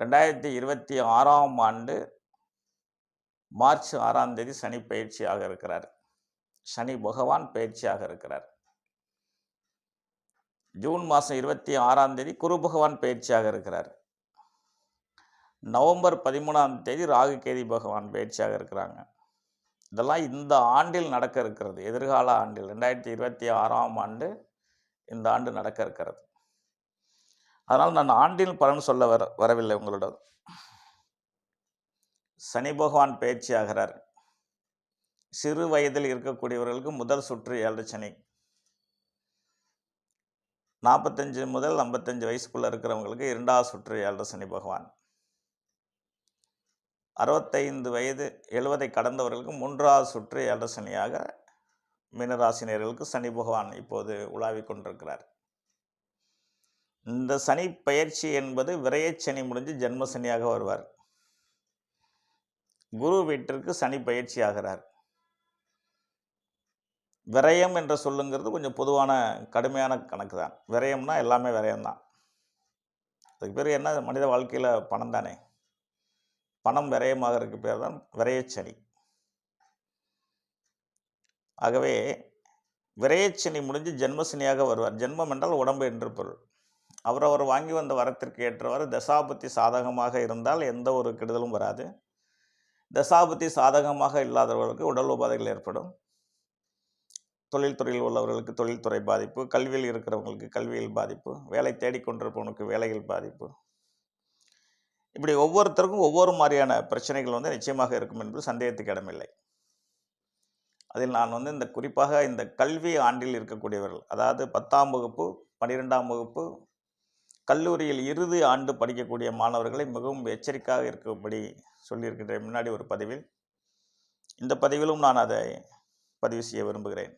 ரெண்டாயிரத்தி இருபத்தி ஆறாம் ஆண்டு மார்ச் ஆறாம் தேதி சனி பயிற்சியாக இருக்கிறார். சனி பகவான் பயிற்சியாக இருக்கிறார். ஜூன் மாதம் இருபத்தி ஆறாம் தேதி குரு பகவான் பயிற்சியாக இருக்கிறார். நவம்பர் பதிமூணாம் தேதி ராகு கேதி பகவான் பயிற்சியாக இருக்கிறாங்க. இதெல்லாம் இந்த ஆண்டில் நடக்க இருக்கிறது. எதிர்கால ஆண்டில் ரெண்டாயிரத்தி இருபத்தி ஆறாம் ஆண்டு இந்த ஆண்டு நடக்க இருக்கிறது. அதனால் நான் ஆண்டில் பலன் சொல்ல வர வரவில்லை உங்களோட சனி பகவான் பயிற்சி ஆகிறார். சிறு வயதில் இருக்கக்கூடியவர்களுக்கு முதல் சுற்று ஏழு சனி. நாற்பத்தஞ்சு முதல் ஐம்பத்தஞ்சு வயசுக்குள்ளே இருக்கிறவங்களுக்கு இரண்டாவது சுற்று ஏழு சனி பகவான். அறுபத்தைந்து வயது எழுவதை கடந்தவர்களுக்கு மூன்றாவது சுற்று ஏழு சனியாக மீனராசினியர்களுக்கு சனி பகவான் இப்போது உலாவிக் கொண்டிருக்கிறார். இந்த சனி பயிற்சி என்பது விரையச்சனி முடிஞ்சு ஜென்ம சனியாக வருவார். குரு வீட்டிற்கு சனி பயிற்சி ஆகிறார். விரயம் என்ற சொல்லுங்கிறது கொஞ்சம் பொதுவான கடுமையான கணக்கு தான். விரயம்னா எல்லாமே விரயம்தான். அதுக்கு பேர் என்ன? மனித வாழ்க்கையில் பணம் தானே. பணம் விரயமாகிறதுக்கு பேர் தான் விரயச்சனி ஆகவே விரயச்சனி முடிஞ்சு ஜென்மசனியாக வருவார். ஜென்மம் என்றால் உடம்பு என்று பொருள். அவரவர் வாங்கி வந்த வரத்திற்கு ஏற்றவாறு தசாபத்தி சாதகமாக இருந்தால் எந்த ஒரு கெடுதலும் வராது. தசாபத்தி சாதகமாக இல்லாதவர்களுக்கு உடல் உபாதைகள் ஏற்படும். தொழில்துறையில் உள்ளவர்களுக்கு தொழில்துறை பாதிப்பு கல்வியில் இருக்கிறவங்களுக்கு கல்வியில் பாதிப்பு வேலை தேடிக்கொண்டிருப்பவனுக்கு வேலையில் பாதிப்பு. இப்படி ஒவ்வொருத்தருக்கும் ஒவ்வொரு மாதிரியான பிரச்சனைகள் வந்து நிச்சயமாக இருக்கும் என்பது சந்தேகத்துக்கு இடமில்லை. அதில் நான் வந்து இந்த குறிப்பாக இந்த கல்வி ஆண்டில் இருக்கக்கூடியவர்கள் அதாவது பத்தாம் வகுப்பு பன்னிரெண்டாம் வகுப்பு கல்லூரியில் இறுதி ஆண்டு படிக்கக்கூடிய மாணவர்களை மிகவும் எச்சரிக்கையாக இருக்கும்படி சொல்லியிருக்கின்றேன். முன்னாடி ஒரு பதிவில். இந்த பதிவிலும் நான் அதை பதிவு செய்ய விரும்புகிறேன்.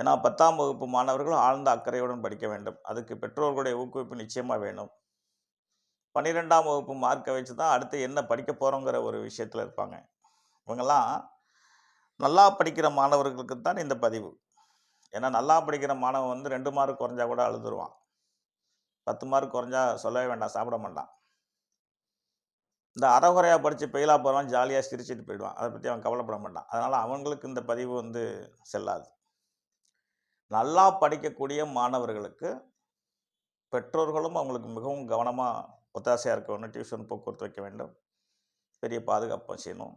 ஏன்னா பத்தாம் வகுப்பு மாணவர்கள் ஆழ்ந்த அக்கறையுடன் படிக்க வேண்டும். அதுக்கு பெற்றோர்களுடைய ஊக்குவிப்பு நிச்சயமாக வேணும். பன்னிரெண்டாம் வகுப்பு மார்க்கை வச்சு தான் அடுத்து என்ன படிக்க போகிறோங்கிற ஒரு விஷயத்தில் இருப்பாங்க. இவங்கெல்லாம் நல்லா படிக்கிற மாணவர்களுக்கு தான் இந்த பதிவு. ஏன்னா நல்லா படிக்கிற மாணவன் வந்து ரெண்டு மார்க் குறைஞ்சா கூட அழுதுருவான். பத்து மார்க் குறைஞ்சா சொல்லவே வேண்டாம் சாப்பிட மாட்டான். இந்த அறகுறையாக படித்து பெயிலாக போகிறவன் ஜாலியாக சிரிச்சிட்டு போயிடுவான். அதை பற்றி அவன் கவலைப்பட மாட்டான். அதனால் அவங்களுக்கு இந்த பதிவு வந்து செல்லாது. நல்லா படிக்கக்கூடிய மாணவர்களுக்கு பெற்றோர்களும் அவங்களுக்கு மிகவும் கவனமாக ஒத்தாசையாக இருக்க வேண்டும் டியூஷன் போக்குவரத்து வைக்க வேண்டும். பெரிய பாதுகாப்பாக செய்யணும்.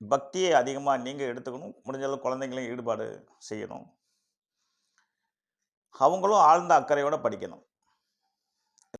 பக்தியை அதிகமாக நீங்கள் எடுத்துக்கணும். முடிஞ்ச அளவு குழந்தைங்களையும் ஈடுபாடு செய்யணும். அவங்களும் ஆழ்ந்த அக்கறையோடு படிக்கணும்.